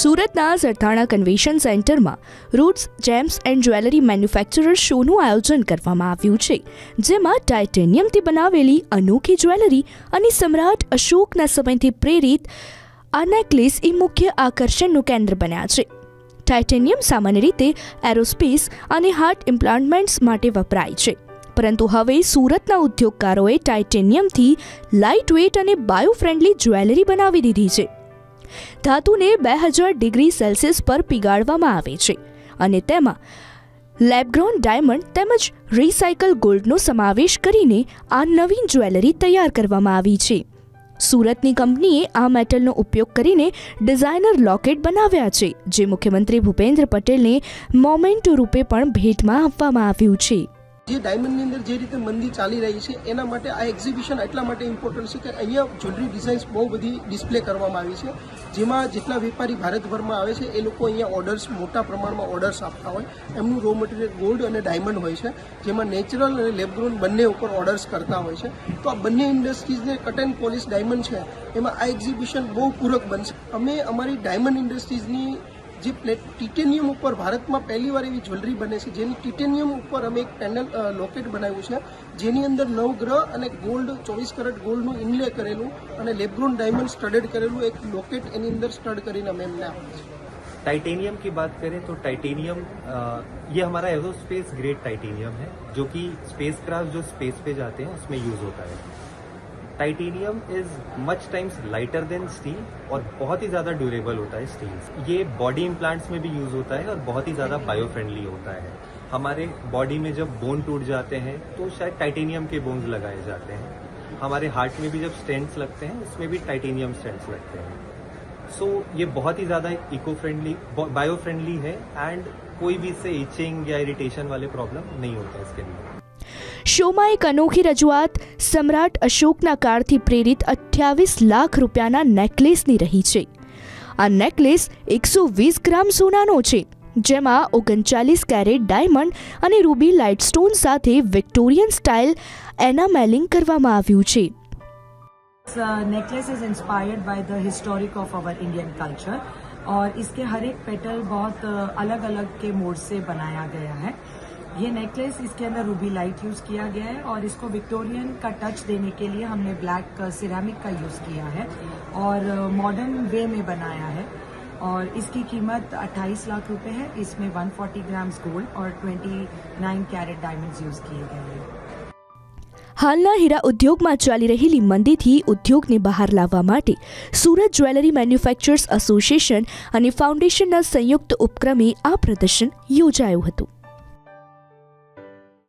સુરતના સરથાણા કન્વેશન સેન્ટરમાં roots, gems and jewellery manufacturer શોનું આયોજન કરવામાં આવ્યું છે, જેમાં ટાઇટેનિયમથી બનાવેલી અનોખી જ્વેલરી અને સમ્રાટ અશોકના સમયથી પ્રેરિત આ નેકલેસ એ મુખ્ય આકર્ષણનું કેન્દ્ર બન્યા છે. ટાઇટેનિયમ સામાન્ય રીતે એરોસ્પેસ અને હાર્ટ ઇમ્પ્લાન્ટમેન્ટ્સ માટે વપરાય છે, પરંતુ હવે સુરતના ઉદ્યોગકારોએ ટાઇટેનિયમથી લાઇટ વેઇટ અને બાયો ફ્રેન્ડલી જ્વેલરી બનાવી દીધી છે. ધાતુને બે હજાર ડિગ્રી સેલ્સિયસ પર પીગાળવામાં આવે છે અને તેમાં લેબગ્રોન ડાયમંડ તેમજ રિસાયકલ ગોલ્ડનો સમાવેશ કરીને આ નવીન જ્વેલરી તૈયાર કરવામાં આવી છે. સુરતની કંપનીએ આ મેટલનો ઉપયોગ કરીને ડિઝાઇનર લોકેટ બનાવ્યા છે, જે મુખ્યમંત્રી ભૂપેન્દ્ર પટેલને મોમેન્ટો રૂપે પણ ભેટમાં આપવામાં આવ્યું છે. જે ડાયમંડની અંદર જે રીતે મંદી ચાલી રહી છે, એના માટે આ એક્ઝિબિશન એટલા માટે ઇમ્પોર્ટન્ટ છે કે અહીંયા જ્વેલરી ડિઝાઇન્સ બહુ બધી ડિસ્પ્લે કરવામાં આવી છે. જેમાં જેટલા વેપારી ભારતભરમાં આવે છે, એ લોકો અહીંયા ઓર્ડર્સ મોટા પ્રમાણમાં ઓર્ડર્સ આપતા હોય. એમનું રો મટીરિયલ ગોલ્ડ અને ડાયમંડ હોય છે, જેમાં નેચરલ અને લેબગ્રોન બંને ઉપર ઓર્ડર્સ કરતા હોય છે. તો આ બંને ઇન્ડસ્ટ્રીઝને કટ એન્ડ પોલિશ ડાયમંડ છે, એમાં આ એક્ઝિબિશન બહુ પૂરક બનશે. અમે અમારી ડાયમંડ ઇન્ડસ્ટ્રીઝની જે પ્લેટ ટિટેનિયમ ઉપર ભારતમાં પહેલીવાર એવી જ્વેલરી બને છે જેની ટિટેનિયમ ઉપર અમે એક પેનલ લોકેટ બનાવ્યું છે જેની અંદર નવગ્રહ અને ગોલ્ડ ચોવીસ કેરેટ ગોલ્ડનું ઇનલે કરેલું અને લેબ્રોન ડાયમંડ સ્ટડેડ કરેલું એક લોકેટ એની અંદર સ્ટડ કરીને અમે એમને આપીએ છીએ टाइटेनियम की बात करें तो टाइटेनियम अ, ये हमारा एरोस्पेस ग्रेड टाइटेनियम है जो कि स्पेस क्राफ्ट जो स्पेस पे जाते हैं उसमें यूज होता है titanium is much times lighter than steel और बहुत ही ज़्यादा ड्यूरेबल होता है स्टील ये बॉडी इम्प्लांट्स में भी यूज़ होता है और बहुत ही ज़्यादा बायो फ्रेंडली होता है। हमारे बॉडी में जब बोन टूट जाते हैं तो शायद टाइटेनियम के बोन्स लगाए जाते हैं। हमारे हार्ट में भी जब स्टेंट्स लगते हैं उसमें भी टाइटेनियम स्टेंट्स लगते हैं। सो so, ये बहुत ही ज़्यादा इको फ्रेंडली बायो फ्रेंडली है एंड कोई भी इससे इचिंग या इरिटेशन वाले प्रॉब्लम नहीं होता इसके लिए। શોમાં એક અનોખી રજૂઆત સમ્રાટ અશોકના કાળથી પ્રેરિત અઠ્યાવીસ લાખ રૂપિયાના નેકલેસની રહી છે આ નેકલેસ એકસો વીસ ગ્રામ સોનાનો છે જેમાં ઓગણચાલીસ કેરેટ ડાયમંડ અને રૂબી લાઇટસ્ટોન સાથે વિક્ટોરિયન સ્ટાઇલ એનામેલિંગ કરવામાં આવ્યું છે This uh, necklace is inspired by the historic of our Indian culture और इसके हर एक पेटल बहुत अलग अलग के मोड से बनाया गया है ये नेकलेस इसके अंदर रूबी लाइट यूज किया गया है और इसको विक्टोरियन का टच देने के लिए हमने ब्लैक सिरेमिक का यूज किया है और मॉडर्न वे में बनाया है और इसकी कीमत 28 लाख रुपए है इसमें 140 ग्राम्स गोल्ड और 29 कैरेट डायमंड्स यूज किए गए हैं હાલના હીરા ઉદ્યોગમાં ચાલી રહેલી મંદીથી ઉદ્યોગને બહાર લાવવા માટે સુરત જ્વેલરી મેન્યુફેક્ચર્સ એસોસિએશન અને ફાઉન્ડેશનના સંયુક્ત ઉપક્રમે આ પ્રદર્શન યોજાયું હતું